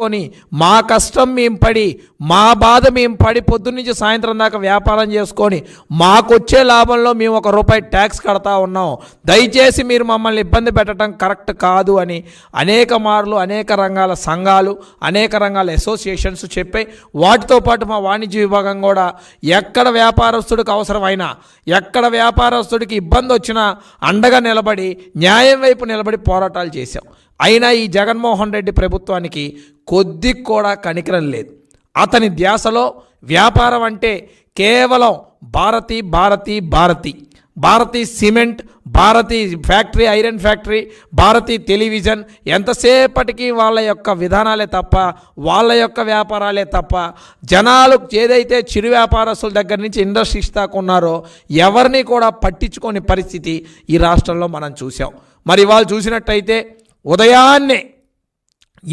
కొని మా కష్టం మేము పడి మా బాధ మేము పడి పొద్దున్న నుంచి సాయంత్రం దాకా వ్యాపారం చేసుకొని మాకొచ్చే లాభంలో మేము ఒక రూపాయి ట్యాక్స్ కడతా ఉన్నాం. దయచేసి మీరు మమ్మల్ని ఇబ్బంది పెట్టడం కరెక్ట్ కాదు అని అనేక మార్లు అనేక రంగాల సంఘాలు అనేక రంగాల అసోసియేషన్స్ చెప్పాయి వాటితో పాటు మా వాణిజ్య విభాగం కూడా ఎక్కడ వ్యాపారస్తుడికి అవసరమైనా ఎక్కడ వ్యాపారస్తుడికి ఇబ్బంది వచ్చినా అండగా నిలబడి న్యాయం వైపు నిలబడి పోరాటాలు చేశాం. అయినా ఈ జగన్మోహన్ రెడ్డి ప్రభుత్వానికి కొద్ది కూడా కనికరం లేదు. అతని ధ్యాసలో వ్యాపారం అంటే కేవలం Bharati Bharati Bharati. Bharati cement Bharati factory iron factory Bharati television ఎంతసేపటికి వాళ్ళ యొక్క విధానాలే తప్ప వాళ్ళ యొక్క వ్యాపారాలే తప్ప జనాలు ఏదైతే చిరు వ్యాపారస్తుల దగ్గర నుంచి ఇండస్ట్రీస్ దాకా ఉన్నారో ఎవరిని కూడా పట్టించుకోని పరిస్థితి ఈ రాష్ట్రంలో మనం చూసాం మరి వాళ్ళు చూసినట్టయితే ఉదయాన్నే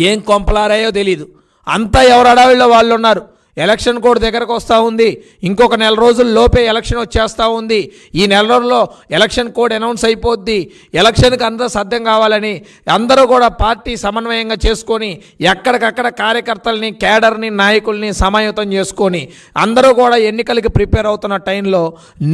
ఏం కొంపలారాయో తెలీదు. అంతా ఎవరు అడావిలో వాళ్ళు ఉన్నారు ఎలక్షన్ కోడ్ దగ్గరకు వస్తూ ఉంది. ఇంకొక నెల రోజుల లోపే ఎలక్షన్ వచ్చేస్తూ ఉంది. ఈ నెల రోజుల్లో ఎలక్షన్ కోడ్ అనౌన్స్ అయిపోద్ది. ఎలక్షన్కి అందరూ సాధ్యం కావాలని అందరూ కూడా పార్టీ సమన్వయంగా చేసుకొని ఎక్కడికక్కడ కార్యకర్తల్ని కేడర్ని నాయకుల్ని సమాయుతం చేసుకొని అందరూ కూడా ఎన్నికలకి ప్రిపేర్ అవుతున్న టైంలో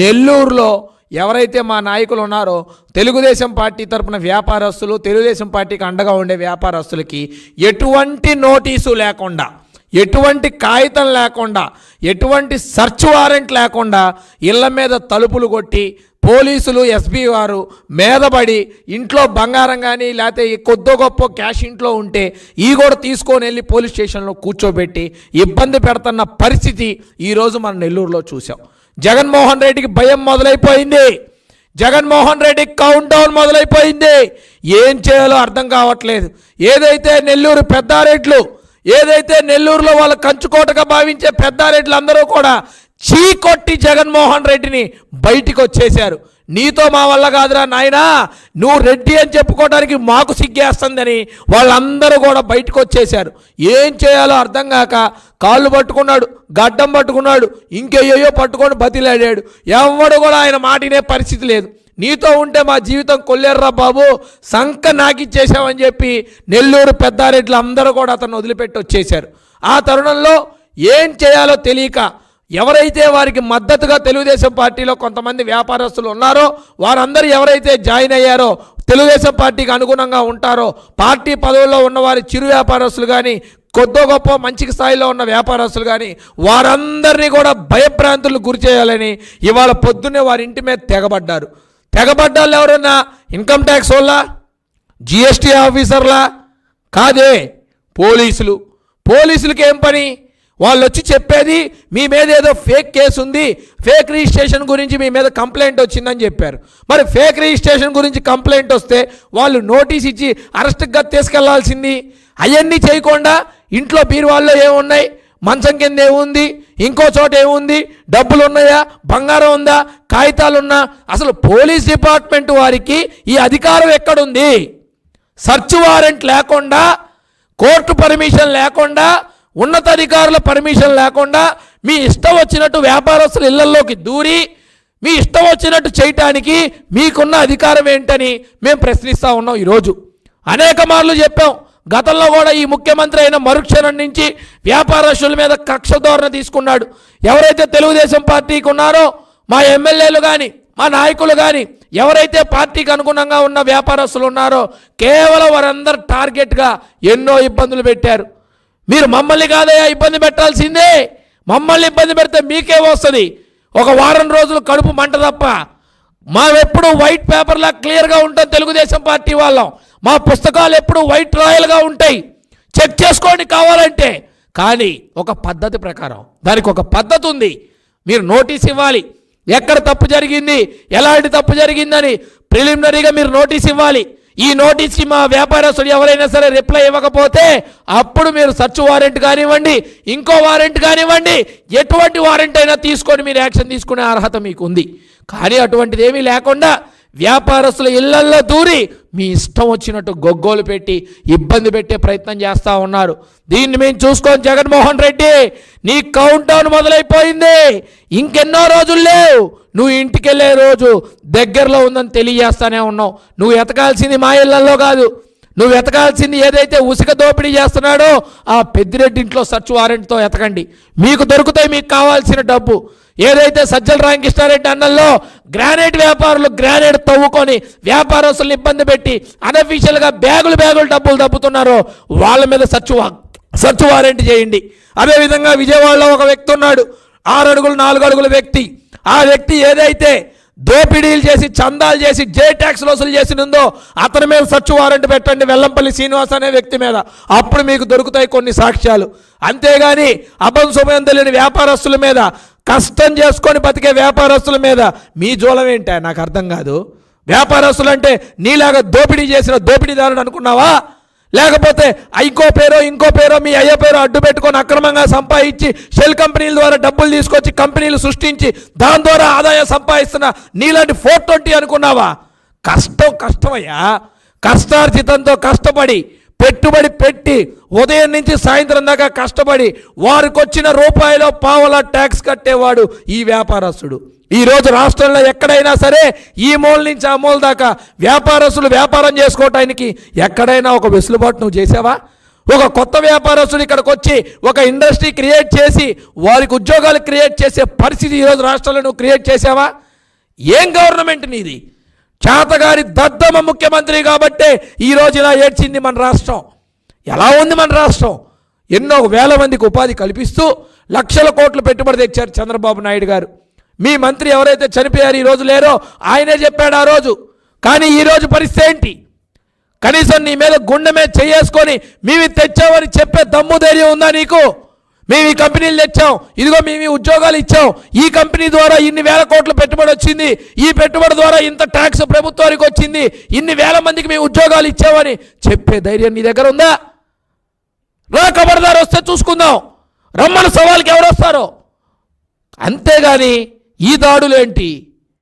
నెల్లూరులో ఎవరైతే మా నాయకులు ఉన్నారో తెలుగుదేశం పార్టీ తరపున వ్యాపారస్తులు తెలుగుదేశం పార్టీకి అండగా ఉండే వ్యాపారస్తులకి ఎటువంటి నోటీసు లేకుండా ఎటువంటి కాగితం లేకుండా ఎటువంటి సర్చ్ వారెంట్ లేకుండా ఇళ్ళ మీద తలుపులు కొట్టి పోలీసులు ఎస్బీ వారు మీదపడి ఇంట్లో బంగారం కానీ లేకపోతే కొద్దో గొప్ప క్యాష్ ఇంట్లో ఉంటే ఈ కూడా తీసుకొని వెళ్ళి పోలీస్ స్టేషన్లో కూర్చోబెట్టి ఇబ్బంది పెడుతున్న పరిస్థితి ఈరోజు మన నెల్లూరులో చూసాం జగన్మోహన్ రెడ్డికి భయం మొదలైపోయింది. జగన్మోహన్ రెడ్డి కౌంట్ డౌన్ మొదలైపోయింది. ఏం చేయాలో అర్థం కావట్లేదు. ఏదైతే నెల్లూరు పెద్దారెడ్లు ఏదైతే నెల్లూరులో వాళ్ళ కంచుకోటగా భావించే పెద్దారెడ్లు అందరూ కూడా చీకొట్టి జగన్మోహన్ రెడ్డిని బయటికి వచ్చేశారు నీతో మా వల్ల కాదురా నాయనా. నువ్వు రెడ్డి అని చెప్పుకోవడానికి మాకు సిగ్గేస్తుందని వాళ్ళందరూ కూడా బయటకు వచ్చేశారు. ఏం చేయాలో అర్థం కాక కాళ్ళు పట్టుకున్నాడు గడ్డం పట్టుకున్నాడు ఇంకేయో పట్టుకొని బతిలాడాడు. ఎవడు కూడా ఆయన మాటినే పరిస్థితి లేదు. నీతో ఉంటే మా జీవితం కొల్లేర్రా బాబు. సంక నాకిచ్చేసామని చెప్పి నెల్లూరు పెద్దారెడ్లు అందరూ కూడా అతను వదిలిపెట్టి వచ్చేశారు. ఆ తరుణంలో ఏం చేయాలో తెలియక ఎవరైతే వారికి మద్దతుగా తెలుగుదేశం పార్టీలో కొంతమంది వ్యాపారస్తులు ఉన్నారో వారందరూ ఎవరైతే జాయిన్ అయ్యారో తెలుగుదేశం పార్టీకి అనుగుణంగా ఉంటారో పార్టీ పదవుల్లో ఉన్నవారి చిరు వ్యాపారస్తులు కానీ కొద్దో గొప్ప మంచి స్థాయిలో ఉన్న వ్యాపారస్తులు కానీ వారందరినీ కూడా భయభ్రాంతులు గురి చేయాలని ఇవాళ పొద్దున్నే వారి ఇంటి మీద తెగబడ్డారు. తెగబడ్డాళ్ళు ఎవరన్నా? ఇన్కమ్ ట్యాక్స్ వల్ల జిఎస్టీ ఆఫీసర్లా? కాదే పోలీసులు. పోలీసులకి ఏం పని? వాళ్ళు వచ్చి చెప్పేది మీ మీద ఏదో ఫేక్ కేసు ఉంది ఫేక్ రిజిస్ట్రేషన్ గురించి మీ మీద కంప్లైంట్ వచ్చిందని చెప్పారు. మరి ఫేక్ రిజిస్ట్రేషన్ గురించి కంప్లైంట్ వస్తే వాళ్ళు నోటీస్ ఇచ్చి అరెస్ట్గా తీసుకెళ్ళాల్సింది. అవన్నీ చేయకుండా ఇంట్లో బీరువాల్లో ఏమున్నాయి? మంచం కింద ఏముంది? ఇంకో చోట ఏముంది? డబ్బులు ఉన్నాయా బంగారం ఉందా? కాగితాలు ఉన్నా అసలు పోలీస్ డిపార్ట్మెంట్ వారికి ఈ అధికారం ఎక్కడుంది? సర్చ్ వారెంట్ లేకుండా కోర్టు పర్మిషన్ లేకుండా ఉన్నతాధికారుల పర్మిషన్ లేకుండా మీ ఇష్టం వచ్చినట్టు వ్యాపారస్తుల ఇళ్ళలోకి దూరి మీ ఇష్టం వచ్చినట్టు చేయటానికి మీకున్న అధికారం ఏంటని మేము ప్రశ్నిస్తూ ఉన్నాం ఈరోజు. అనేక మార్లు చెప్పాం. గతంలో కూడా ఈ ముఖ్యమంత్రి అయిన మరుక్షణం నుంచి వ్యాపారస్తుల మీద కక్ష ధోరణ తీసుకున్నాడు. ఎవరైతే తెలుగుదేశం పార్టీకి ఉన్నారో మా ఎమ్మెల్యేలు కానీ మా నాయకులు కానీ ఎవరైతే పార్టీకి అనుగుణంగా ఉన్న వ్యాపారస్తులు ఉన్నారో కేవలం వారందరు టార్గెట్గా ఎన్నో ఇబ్బందులు పెట్టారు. మీరు మమ్మల్ని కాదయ్యా ఇబ్బంది పెట్టాల్సిందే. మమ్మల్ని ఇబ్బంది పెడితే మీకే వస్తుంది. ఒక వారం రోజులు కడుపు మంట తప్ప. మావెప్పుడు వైట్ పేపర్లా క్లియర్గా ఉంటాం తెలుగుదేశం పార్టీ వాళ్ళం. మా పుస్తకాలు ఎప్పుడు వైట్ రాయల్గా ఉంటాయి. చెక్ చేసుకోండి కావాలంటే. కానీ ఒక పద్ధతి ప్రకారం దానికి ఒక పద్ధతి ఉంది. మీరు నోటీస్ ఇవ్వాలి. ఎక్కడ తప్పు జరిగింది ఎలాంటి తప్పు జరిగిందని ప్రిలిమినరీగా మీరు నోటీస్ ఇవ్వాలి. ఈ నోటీస్కి మా వ్యాపారస్తుడు ఎవరైనా సరే రిప్లై ఇవ్వకపోతే అప్పుడు మీరు సర్చ్ వారెంట్ కానివ్వండి ఇంకో వారెంట్ కానివ్వండి ఎటువంటి వారెంట్ అయినా తీసుకొని మీరు యాక్షన్ తీసుకునే అర్హత మీకు ఉంది కానీ అటువంటిది ఏమీ లేకుండా వ్యాపారస్తుల ఇళ్ళల్లో దూరి మీ ఇష్టం వచ్చినట్టు గొగ్గోలు పెట్టి ఇబ్బంది పెట్టే ప్రయత్నం చేస్తూ ఉన్నారు. దీన్ని మేము చూసుకోని జగన్మోహన్ రెడ్డి. నీ కౌంట్ డౌన్ మొదలైపోయింది. ఇంకెన్నో రోజులు లేవు. నువ్వు ఇంటికి వెళ్ళే రోజు దగ్గరలో ఉందని తెలియజేస్తానే ఉన్నావు. నువ్వు ఎతకాల్సింది మా ఇళ్ళలో కాదు. నువ్వు ఎతకాల్సింది ఏదైతే ఉసుక దోపిడీ చేస్తున్నాడో ఆ పెద్దిరెడ్డి ఇంట్లో సర్చ్ వారెంట్తో ఎతకండి మీకు దొరుకుతాయి మీకు కావాల్సిన డబ్బు. ఏదైతే సజ్జల రామకృష్ణారెడ్డి అన్నల్లో గ్రానైట్ వ్యాపారులు గ్రానైట్ తవ్వుకొని వ్యాపారస్తులను ఇబ్బంది పెట్టి అనఫీషియల్గా బ్యాగులు బ్యాగులు డబ్బులు దప్పుతున్నారో వాళ్ళ మీద సర్చ్ సర్చ్ వారెంట్ చేయండి. అదేవిధంగా విజయవాడలో ఒక వ్యక్తి ఉన్నాడు. ఆరు అడుగులు నాలుగు అడుగుల వ్యక్తి. ఆ వ్యక్తి ఏదైతే దోపిడీలు చేసి చందాలు చేసి జే ట్యాక్స్ వసూలు చేసినందో అతని మీద సర్చ్ వారెంట్ పెట్టండి వెల్లంపల్లి శ్రీనివాస్ అనే వ్యక్తి మీద. అప్పుడు మీకు దొరుకుతాయి కొన్ని సాక్ష్యాలు. అంతేగాని అభం శుభం తెలియని వ్యాపారస్తుల మీద కష్టం చేసుకొని బతికే వ్యాపారస్తుల మీద మీ జోలం ఏంటా? నాకు అర్థం కాదు. వ్యాపారస్తులు అంటే నీలాగా దోపిడీ చేసిన దోపిడీదారుడు అనుకున్నావా? లేకపోతే ఐకో పేరో ఇంకో పేరో మీ అయ్య పేరో అడ్డు పెట్టుకొని అక్రమంగా సంపాదించి షెల్ కంపెనీల ద్వారా డబ్బులు తీసుకొచ్చి కంపెనీలు సృష్టించి దాని ద్వారా ఆదాయం సంపాదిస్తున్న నీలాంటి ఫోర్ ట్వంటీ అనుకున్నావా? కష్టం కష్టమయ్యా. కష్టార్జితంతో కష్టపడి పెట్టుబడి పెట్టి ఉదయం నుంచి సాయంత్రం దాకా కష్టపడి వారికి వచ్చిన రూపాయలో పావలా ట్యాక్స్ కట్టేవాడు ఈ వ్యాపారస్తుడు. ఈరోజు రాష్ట్రంలో ఎక్కడైనా సరే ఈ మూల నుంచి ఆ మూల దాకా వ్యాపారస్తులు వ్యాపారం చేసుకోవటానికి ఎక్కడైనా ఒక వెసులుబాటు నువ్వు చేసావా? ఒక కొత్త వ్యాపారస్తుడు ఇక్కడికి వచ్చి ఒక ఇండస్ట్రీ క్రియేట్ చేసి వారికి ఉద్యోగాలు క్రియేట్ చేసే పరిస్థితి ఈరోజు రాష్ట్రంలో నువ్వు క్రియేట్ చేసావా? ఏం గవర్నమెంట్ నీది? చేతగారి దద్దమ్మ ముఖ్యమంత్రి కాబట్టే ఈరోజు ఇలా ఏడ్చింది మన రాష్ట్రం. ఎలా ఉంది మన రాష్ట్రం? ఎన్నో వేల మందికి ఉపాధి కల్పిస్తూ లక్షల కోట్లు పెట్టుబడి తెచ్చారు చంద్రబాబు నాయుడు గారు. మీ మంత్రి ఎవరైతే చనిపోయారు ఈ రోజు లేరో ఆయనే చెప్పాడు ఆ రోజు. కానీ ఈరోజు పరిస్థితి ఏంటి? కనీసం నీ మీద గుండె మీద చేసుకొని మేము ఇది తెచ్చామని చెప్పే దమ్ము ధైర్యం ఉందా నీకు? మేము ఈ కంపెనీలు తెచ్చాం. ఇదిగో మేము ఈ ఉద్యోగాలు ఇచ్చాం. ఈ కంపెనీ ద్వారా ఇన్ని వేల కోట్ల పెట్టుబడి వచ్చింది. ఈ పెట్టుబడి ద్వారా ఇంత ట్యాక్స్ ప్రభుత్వానికి వచ్చింది. ఇన్ని వేల మందికి మేము ఉద్యోగాలు ఇచ్చామని చెప్పే ధైర్యం నీ దగ్గర ఉందా? రా ఖబర్దారు వస్తే చూసుకుందాం. రమ్మని సవాల్కి ఎవరు వస్తారో? అంతేగాని ఈ దాడులేంటి